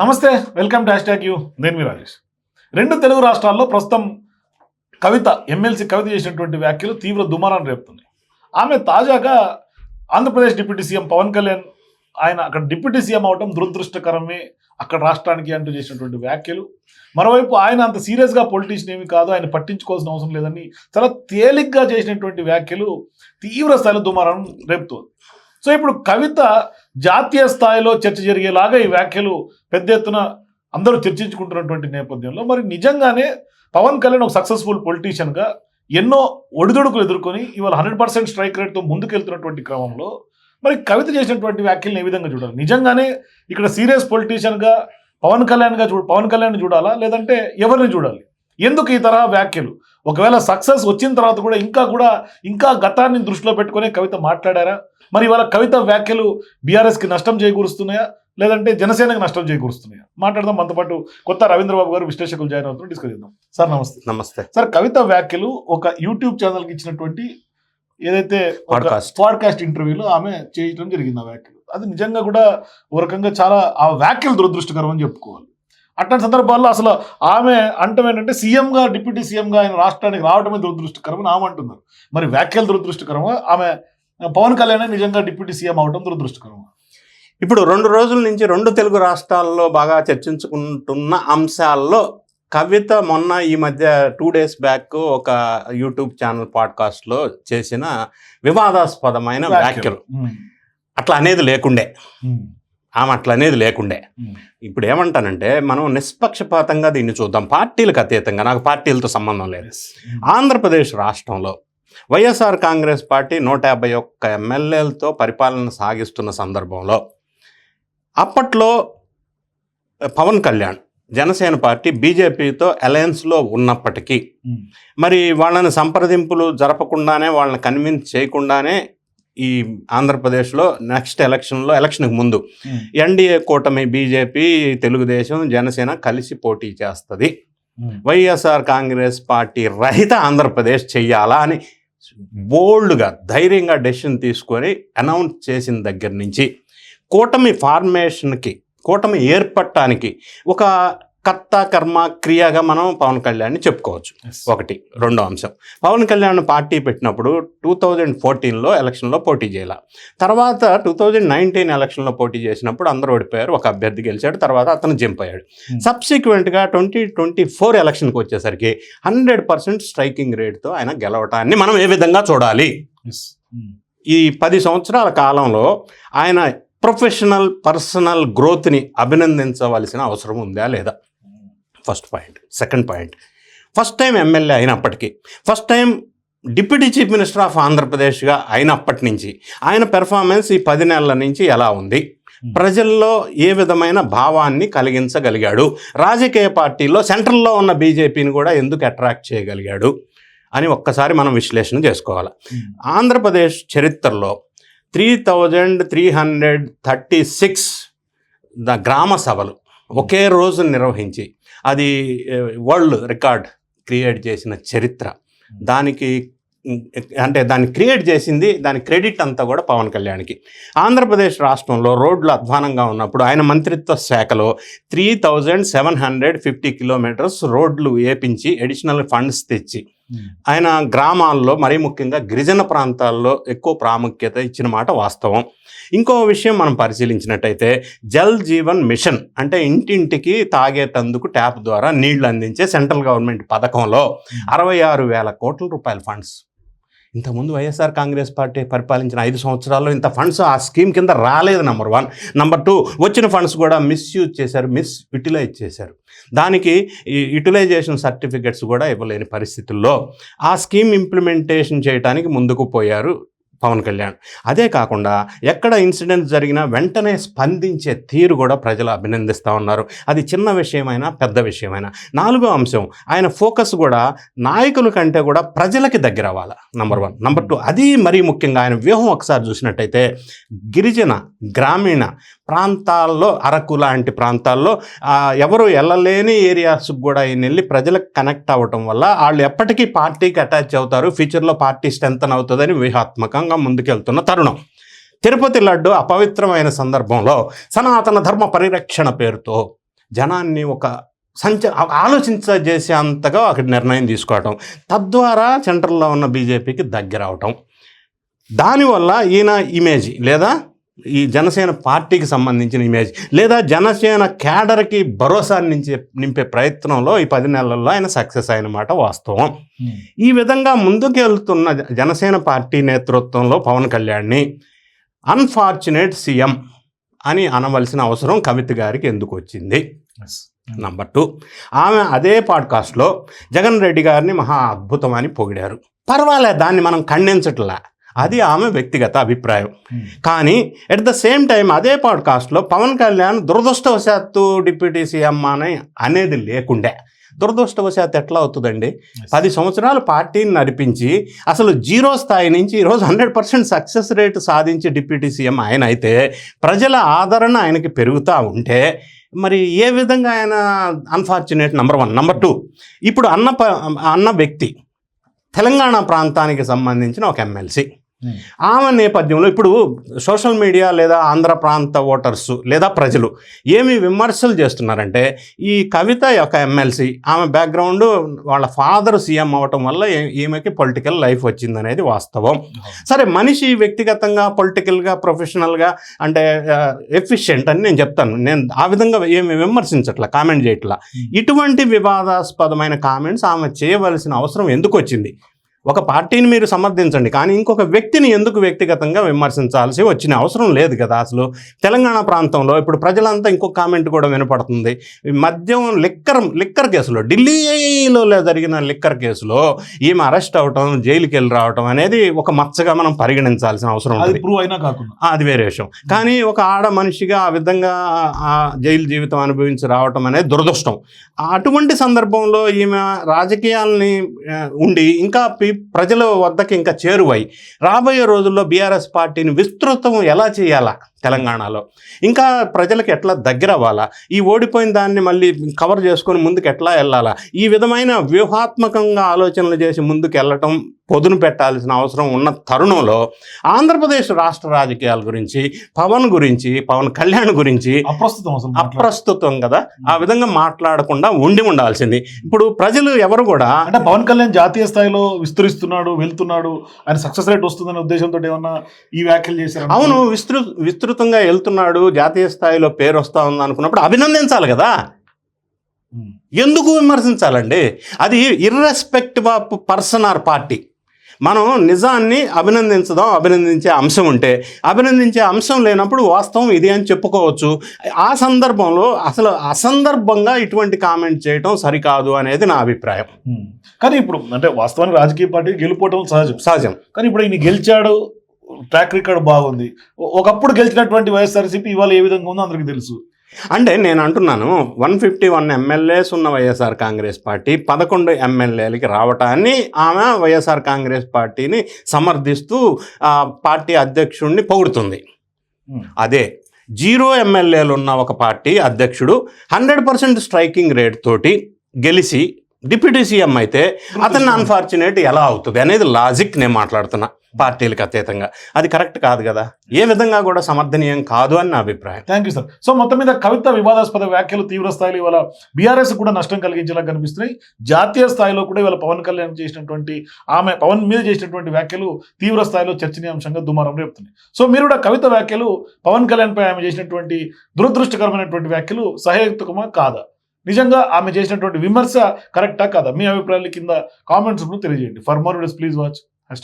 నమస్తే welcome to hash you. నేను మీ రాజేష్. రెండు తెలుగు రాష్ట్రాల్లో ప్రస్తుతం కవిత ఎమ్మెల్సీ కవిత చేసినటువంటి వ్యాఖ్యలు తీవ్ర దుమారాన్ని రేపుతున్నాయి. ఆమె తాజాగా ఆంధ్రప్రదేశ్ డిప్యూటీ సీఎం పవన్ కళ్యాణ్ ఆయన అక్కడ డిప్యూటీ సీఎం అవటం దురదృష్టకరమే అక్కడ రాష్ట్రానికి అంటూ చేసినటువంటి వ్యాఖ్యలు. మరోవైపు ఆయన అంత సీరియస్గా పొలిటీషియన్ ఏమి కాదు ఆయన పట్టించుకోవాల్సిన అవసరం లేదని చాలా తేలిగ్గా చేసినటువంటి వ్యాఖ్యలు తీవ్ర స్థాయిలో దుమారం రేపుతోంది. సో ఇప్పుడు కవిత జాతీయ స్థాయిలో చర్చ జరిగేలాగా ఈ వ్యాఖ్యలు పెద్ద ఎత్తున అందరూ చర్చించుకుంటున్నటువంటి నేపథ్యంలో మరి నిజంగానే పవన్ కళ్యాణ్ ఒక సక్సెస్ఫుల్ పొలిటీషియన్గా ఎన్నో ఒడిదొడుకులు ఎదుర్కొని ఇవాళ హండ్రెడ్ పర్సెంట్ స్ట్రైక్ రేట్తో ముందుకెళ్తున్నటువంటి క్రమంలో మరి కవిత చేసినటువంటి వ్యాఖ్యలను ఏ విధంగా చూడాలి? నిజంగానే ఇక్కడ సీరియస్ పొలిటీషియన్గా పవన్ కళ్యాణ్గా చూ పవన్ కళ్యాణ్ చూడాలా? లేదంటే ఎవరిని చూడాలి? ఎందుకు ఈ తరహా వ్యాఖ్యలు? ఒకవేళ సక్సెస్ వచ్చిన తర్వాత కూడా ఇంకా కూడా ఇంకా గతాన్ని దృష్టిలో పెట్టుకునే కవిత మాట్లాడారా? మరి ఇవాళ కవిత వ్యాఖ్యలు బీఆర్ఎస్కి నష్టం చేకూరుస్తున్నాయా? లేదంటే జనసేనకి నష్టం చేకూరుస్తున్నాయా? మాట్లాడదాం. మనతో పాటు కొత్త రవీంద్రబాబు గారు విశ్లేషకులు జాయిన్ అవుతున్నారు. డిస్కస్ చేద్దాం. సార్ నమస్తే. నమస్తే. సార్ కవిత వ్యాఖ్యలు ఒక యూట్యూబ్ ఛానల్కి ఇచ్చినటువంటి ఏదైతే. పాడ్కాస్ట్ ఇంటర్వ్యూలో ఆమె చేయడం జరిగింది ఆ వ్యాఖ్యలు. అది నిజంగా కూడా ఒక రకంగా చాలా ఆ వ్యాఖ్యలు దురదృష్టకరం అని చెప్పుకోవాలి. అట్లాంటి సందర్భాల్లో అసలు ఆమె అంటం ఏంటంటే సీఎంగా డిప్యూటీ సీఎంగా ఆయన రాష్ట్రానికి రావడమే దురదృష్టకరం అని ఆమె అంటున్నారు. మరి వ్యాఖ్యలు దురదృష్టకరమా? ఆమె పవన్ కళ్యాణ్ నిజంగా డిప్యూటీ సీఎం అవడం దురదృష్టకరమా? ఇప్పుడు రెండు రోజుల నుంచి రెండు తెలుగు రాష్ట్రాల్లో బాగా చర్చించుకుంటున్న అంశాల్లో కవిత మొన్న ఈ మధ్య టూ డేస్ బ్యాక్ ఒక యూట్యూబ్ ఛానల్ పాడ్కాస్ట్లో చేసిన వివాదాస్పదమైన వ్యాఖ్యలు. అట్లా అనేది లేకుండే. ఆమె అట్లా అనేది లేకుండే. ఇప్పుడు ఏమంటానంటే మనం నిష్పక్షపాతంగా దీన్ని చూద్దాం. పార్టీలకు అతీతంగా నాకు పార్టీలతో సంబంధం లేదు. ఆంధ్రప్రదేశ్ రాష్ట్రంలో వైఎస్ఆర్ కాంగ్రెస్ పార్టీ నూట యాభై ఒక్క ఎమ్మెల్యేలతో పరిపాలన సాగిస్తున్న సందర్భంలో అప్పట్లో పవన్ కళ్యాణ్ జనసేన పార్టీ బీజేపీతో అలయన్స్లో ఉన్నప్పటికీ మరి వాళ్ళని సంప్రదింపులు జరపకుండానే వాళ్ళని కన్విన్స్ చేయకుండానే ఈ ఆంధ్రప్రదేశ్లో నెక్స్ట్ ఎలక్షన్లో ఎలక్షన్కి ముందు ఎన్డీఏ కూటమి బీజేపీ తెలుగుదేశం జనసేన కలిసి పోటీ చేస్తుంది. వైఎస్ఆర్ కాంగ్రెస్ పార్టీ రహిత ఆంధ్రప్రదేశ్ చెయ్యాలా అని బోల్డ్గా ధైర్యంగా డెసిషన్ తీసుకొని అనౌన్స్ చేసిన దగ్గర నుంచి కూటమి ఫార్మేషన్కి కూటమి ఏర్పడటానికి ఒక కర్త కర్మ క్రియగా మనం పవన్ కళ్యాణ్ని చెప్పుకోవచ్చు. ఒకటి. రెండో అంశం. పవన్ కళ్యాణ్ పార్టీ పెట్టినప్పుడు టూ థౌజండ్ ఫోర్టీన్లో ఎలక్షన్లో పోటీ చేయాల. తర్వాత టూ థౌజండ్ నైన్టీన్ ఎలక్షన్లో పోటీ చేసినప్పుడు అందరూ ఓడిపోయారు. ఒక అభ్యర్థి గెలిచాడు. తర్వాత అతను జంప్ అయ్యాడు. Hmm. సబ్సిక్వెంట్గా ట్వంటీ ట్వంటీ ఫోర్ ఎలక్షన్కి వచ్చేసరికి హండ్రెడ్ పర్సెంట్ స్ట్రైకింగ్ రేట్తో ఆయన గెలవటాన్ని మనం ఏ విధంగా చూడాలి. ఉమ్, ఈ పది సంవత్సరాల కాలంలో ఆయన ప్రొఫెషనల్ పర్సనల్ గ్రోత్ని అభినందించవలసిన అవసరం ఉందా లేదా? First point. Second point. First time MLA అయినప్పటికీ first time deputy chief minister of ఆంధ్రప్రదేశ్గా అయినప్పటి నుంచి ఆయన పెర్ఫార్మెన్స్ ఈ పది నెలల నుంచి ఎలా ఉంది? ప్రజల్లో ఏ విధమైన భావాన్ని కలిగించగలిగాడు? రాజకీయ పార్టీలో సెంట్రల్లో ఉన్న బీజేపీని కూడా ఎందుకు అట్రాక్ట్ చేయగలిగాడు? అని ఒక్కసారి మనం విశ్లేషణ చేసుకోవాలి. Andhra Pradesh Pradesh three thousand three hundred thirty six the గ్రామ సభలు ఒకే రోజు నిర్వహించి అది వరల్డ్ రికార్డ్ క్రియేట్ చేసిన చరిత్ర. దానికి అంటే దాన్ని క్రియేట్ చేసింది దాని క్రెడిట్ అంతా కూడా పవన్ కళ్యాణ్కి. ఆంధ్రప్రదేశ్ రాష్ట్రంలో రోడ్లు అధ్వానంగా ఉన్నప్పుడు ఆయన మంత్రిత్వ శాఖలో three thousand seven hundred fifty kilometres రోడ్లు వేపించి అడిషనల్ ఫండ్స్ తెచ్చి ఆయన గ్రామాల్లో మరీ ముఖ్యంగా గిరిజన ప్రాంతాల్లో ఎక్కువ ప్రాముఖ్యత ఇచ్చిన మాట వాస్తవం. ఇంకో విషయం మనం పరిశీలించినట్టయితే జల్ జీవన్ మిషన్ అంటే ఇంటింటికి తాగేటందుకు ట్యాప్ ద్వారా నీళ్ళు అందించే సెంట్రల్ గవర్నమెంట్ పథకంలో అరవై ఆరు వేల కోట్ల రూపాయల ఫండ్స్. ఇంతకుముందు వైఎస్ఆర్ కాంగ్రెస్ పార్టీ పరిపాలించిన ఐదు సంవత్సరాల్లో ఇంత ఫండ్స్ ఆ స్కీమ్ కింద రాలేదు నెంబర్ వన్ నెంబర్ టూ వచ్చిన ఫండ్స్ కూడా మిస్యూజ్ చేశారు మిస్ యూటిలైజ్ చేశారు. దానికి ఈ యూటిలైజేషన్ సర్టిఫికెట్స్ కూడా ఇవ్వలేని పరిస్థితుల్లో ఆ స్కీమ్ ఇంప్లిమెంటేషన్ చేయడానికి ముందుకు పోయారు పవన్ కళ్యాణ్. అదే కాకుండా ఎక్కడ ఇన్సిడెంట్ జరిగినా వెంటనే స్పందించే తీరు కూడా ప్రజలు అభినందిస్తూ ఉన్నారు. అది చిన్న విషయమైనా పెద్ద విషయమైనా. నాలుగో అంశం ఆయన ఫోకస్ కూడా నాయకుల కంటే కూడా ప్రజలకి దగ్గర అవ్వాలి. నంబర్ వన్ నంబర్ టూ అది మరీ ముఖ్యంగా ఆయన వ్యూహం ఒకసారి చూసినట్టయితే గిరిజన గ్రామీణ ప్రాంతాల్లో అరకు లాంటి ప్రాంతాల్లో ఎవరు వెళ్ళలేని ఏరియాస్కి కూడా ఆయన వెళ్ళి ప్రజలకు కనెక్ట్ అవ్వటం వల్ల వాళ్ళు ఎప్పటికీ పార్టీకి అటాచ్ అవుతారు. ఫ్యూచర్లో పార్టీ స్ట్రెంతన్ అవుతుందని వ్యూహాత్మకంగా ముందుకెళ్తున్న తరుణం. తిరుపతి లడ్డు అపవిత్రమైన సందర్భంలో సనాతన ధర్మ పరిరక్షణ పేరుతో జనాన్ని ఒక సంచ ఆలోచించజేసే అంతగా అక్కడ నిర్ణయం తీసుకోవటం తద్వారా సెంట్రల్లో ఉన్న బీజేపీకి దగ్గర అవటం దానివల్ల ఈయన ఇమేజ్ లేదా ఈ జనసేన పార్టీకి సంబంధించిన ఇమేజ్ లేదా జనసేన క్యాడర్కి భరోసా నించే నింపే ప్రయత్నంలో ఈ పది నెలల్లో ఆయన సక్సెస్ అయిన మాట వాస్తవం. ఈ విధంగా ముందుకు వెళ్తున్న జ- జనసేన పార్టీ నేతృత్వంలో పవన్ కళ్యాణ్ని అన్ఫార్చునేట్ సీఎం అని అనవలసిన అవసరం కవిత గారికి ఎందుకు వచ్చింది? నంబర్ టూ ఆమె అదే పాడ్కాస్ట్లో జగన్ రెడ్డి గారిని మహా అద్భుతం అని పొగిడారు. పర్వాలేదు దాన్ని మనం ఖండించట్లా. అది ఆమె వ్యక్తిగత అభిప్రాయం. కానీ ఎట్ ద సేమ్ టైం అదే పాడ్కాస్ట్లో పవన్ కళ్యాణ్ దురదృష్టవశాత్తు డిప్యూటీ సీఎం అని అనేది లేకుండే. దురదృష్టవశాత్తు ఎట్లా అవుతుందండి? పది సంవత్సరాలు పార్టీని నడిపించి అసలు జీరో స్థాయి నుంచి ఈరోజు హండ్రెడ్ పర్సెంట్ సక్సెస్ రేట్ సాధించి డిప్యూటీ సీఎం ఆయన అయితే ప్రజల ఆదరణ ఆయనకి పెరుగుతూ ఉంటే మరి ఏ విధంగా ఆయన unfortunate number one number two ఇప్పుడు అన్న అన్న వ్యక్తి తెలంగాణ ప్రాంతానికి సంబంధించిన ఒక ఎమ్మెల్సీ. ఆమె నేపథ్యంలో ఇప్పుడు సోషల్ మీడియా లేదా ఆంధ్ర ప్రాంత ఓటర్స్ లేదా ప్రజలు ఏమి విమర్శలు చేస్తున్నారంటే ఈ కవిత యొక్క ఎమ్మెల్సీ ఆమె బ్యాక్గ్రౌండ్ వాళ్ళ ఫాదర్ సీఎం అవటం వల్ల ఈమెకి పొలిటికల్ లైఫ్ వచ్చిందనేది వాస్తవం. సరే మనిషి వ్యక్తిగతంగా పొలిటికల్గా ప్రొఫెషనల్గా అంటే ఎఫిషియెంట్ అని నేను చెప్తాను. నేను ఆ విధంగా ఏమి విమర్శించట్లా కామెంట్ చేయట్లా? ఇటువంటి వివాదాస్పదమైన కామెంట్స్ ఆమె చేయవలసిన అవసరం ఎందుకు వచ్చింది? ఒక పార్టీని మీరు సమర్థించండి. కానీ ఇంకొక వ్యక్తిని ఎందుకు వ్యక్తిగతంగా విమర్శించాల్సి వచ్చిన అవసరం లేదు కదా అసలు. తెలంగాణ ప్రాంతంలో ఇప్పుడు ప్రజలంతా ఇంకొక కామెంట్ కూడా వినపడుతుంది. మద్యం లిక్కర్ లిక్కర్ కేసులో ఢిల్లీలో జరిగిన లిక్కర్ కేసులో ఈమె అరెస్ట్ అవటం జైలుకి వెళ్ళి రావటం అనేది ఒక మచ్చగా మనం పరిగణించాల్సిన అవసరం అది ప్రూవ్ అయినా కాకుండా. అది వేరే విషయం. కానీ ఒక ఆడ మనిషిగా ఆ విధంగా ఆ జైలు జీవితం అనుభవించి రావటం అనేది దురదృష్టం. అటువంటి సందర్భంలో ఈమె రాజకీయాలని ఉండి ఇంకా ప్రజల వద్దకు ఇంకా చేరువై. రాబోయే రోజుల్లో బీఆర్ఎస్ పార్టీని విస్తృతం ఎలా చేయాలా? తెలంగాణలో. ఇంకా ప్రజలకు ఎట్లా దగ్గర అవ్వాలా ఈ ఓడిపోయిన దాన్ని మళ్ళీ కవర్ చేసుకొని ముందుకు ఎట్లా వెళ్ళాలా ఈ విధమైన వ్యూహాత్మకంగా ఆలోచనలు చేసి ముందుకు వెళ్ళటం పొదును పెట్టాల్సిన అవసరం ఉన్న తరుణంలో ఆంధ్రప్రదేశ్ రాష్ట్ర రాజకీయాల గురించి పవన్ గురించి పవన్ కళ్యాణ్ గురించి అప్రస్తుతం అప్రస్తుతం కదా? ఆ విధంగా మాట్లాడకుండా ఉండి ఉండాల్సింది. ఇప్పుడు ప్రజలు ఎవరు కూడా అంటే పవన్ కళ్యాణ్ జాతీయ స్థాయిలో విస్తరిస్తున్నాడు వెళ్తున్నాడు ఆయన సక్సెస్ రేట్ వస్తుందనే ఉద్దేశంతో ఏమన్నా ఈ వ్యాఖ్యలు చేశారు? అవును విస్తృ విస్తృతంగా వెళ్తున్నాడు జాతీయ స్థాయిలో పేరు వస్తా ఉంది అనుకున్నప్పుడు అభినందించాలి కదా. ఎందుకు విమర్శించాలండి? అది irrespective of person or party మనం నిజాన్ని అభినందించదాం అభినందించే అంశం ఉంటే. అభినందించే అంశం లేనప్పుడు వాస్తవం ఇది అని చెప్పుకోవచ్చు. ఆ సందర్భంలో అసలు అసందర్భంగా ఇటువంటి కామెంట్ చేయటం సరికాదు అనేది నా అభిప్రాయం. కానీ ఇప్పుడు అంటే వాస్తవానికి రాజకీయ పార్టీ గెలుపోవటం సహజం. సహజం. కానీ ఇప్పుడు ఈయన గెలిచాడు ట్రాక్ రికార్డ్ బాగుంది. ఒకప్పుడు గెలిచినటువంటి వైఎస్ఆర్సీపీ ఇవాళ ఏ విధంగా ఉందో అందరికి తెలుసు. అంటే నేను అంటున్నాను వన్ ఫిఫ్టీ వన్ ఎమ్మెల్యేస్ ఉన్న వైఎస్ఆర్ కాంగ్రెస్ పార్టీ పదకొండు ఎమ్మెల్యేలకి రావటాన్ని ఆమె వైఎస్ఆర్ కాంగ్రెస్ పార్టీని సమర్థిస్తూ పార్టీ అధ్యక్షుడిని పొగుడుతుంది. అదే జీరో ఎమ్మెల్యేలు ఉన్న ఒక పార్టీ అధ్యక్షుడు హండ్రెడ్ పర్సెంట్ స్ట్రైకింగ్ రేట్ తోటి గెలిచి డిప్యూటీ సీఎం అయితే అతన్ని అన్ఫార్చునేట్ ఎలా అవుతుంది అనేది లాజిక్ నేను మాట్లాడుతున్నా. పార్టీలకు అతీతంగా. అది కరెక్ట్ కాదు కదా? ఏ విధంగా కూడా సమర్థనీయం కాదు అని నా అభిప్రాయం. థ్యాంక్ యూ సార్ సో మొత్తం మీద కవిత వివాదాస్పద వ్యాఖ్యలు తీవ్ర స్థాయిలో ఇవాళ బీఆర్ఎస్ కూడా నష్టం కలిగించేలా కనిపిస్తున్నాయి. జాతీయ స్థాయిలో కూడా ఇవాళ పవన్ కళ్యాణ్ చేసినటువంటి ఆమె పవన్ మీద చేసినటువంటి వ్యాఖ్యలు తీవ్ర స్థాయిలో చర్చనీయాంశంగా దుమారం రేపుతున్నాయి. సో మీరు కూడా కవిత వ్యాఖ్యలు పవన్ కళ్యాణ్ పై ఆమె చేసినటువంటి దురదృష్టకరమైనటువంటి వ్యాఖ్యలు సహేతుకమా కాదా? నిజంగా ఆమె చేసినటువంటి విమర్శ కరెక్టా కాదా? మీ అభిప్రాయాల కింద కామెంట్స్ తెలియజేయండి. For more please watch hash